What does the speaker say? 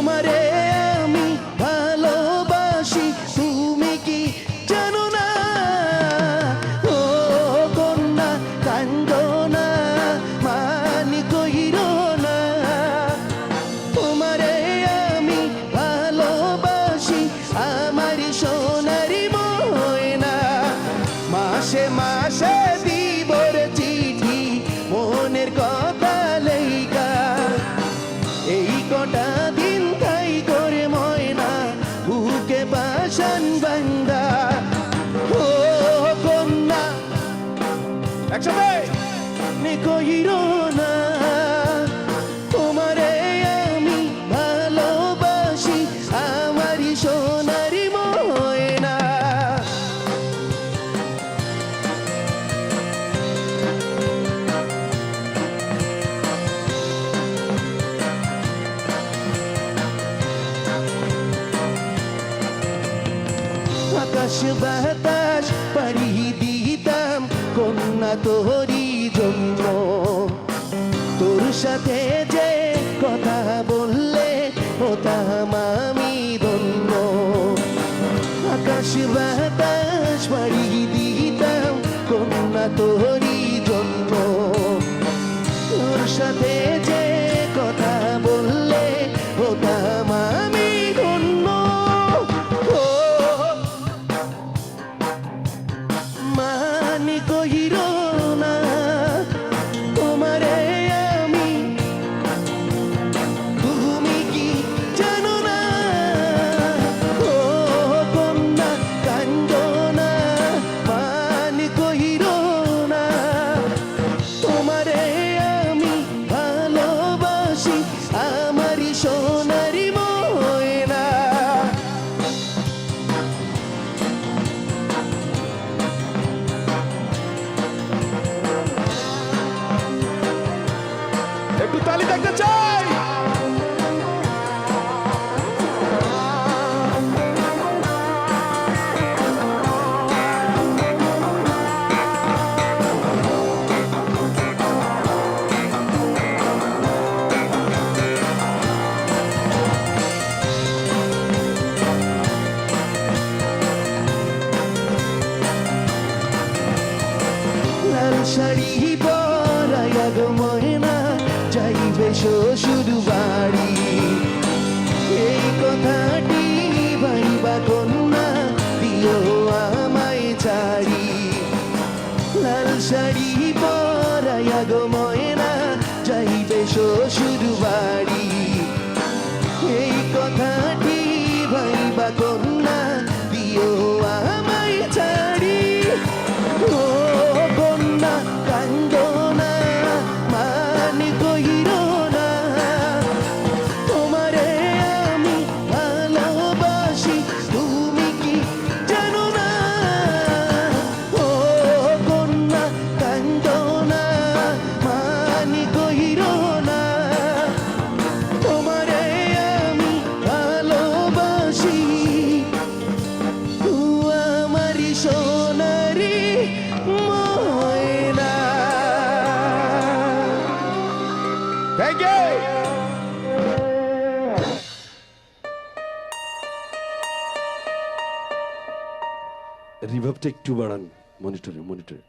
calmarei. বাসন বান্দা ও কন্যা। একসাথে। নিকইরো না। আকাশ বাতাস পাড়ি দিতাম কন্যা তোরই জন্য। তোর সাথে যে কথা বললে হতাম আমি ধন্য। আকাশ বাতাস পাড়ি মানি কহির তালি দেখতে চাই যাইবে শুধু বাড়ি। এই কথাটি ভাইবা কন্যা, দিও আমায় ছাড়ি লাল শাড়ি পরাইয়া ময়না, যাইবে শুধু বাড়ি। রিভাবটা একটু বাড়ান মনিটরে মনিটরে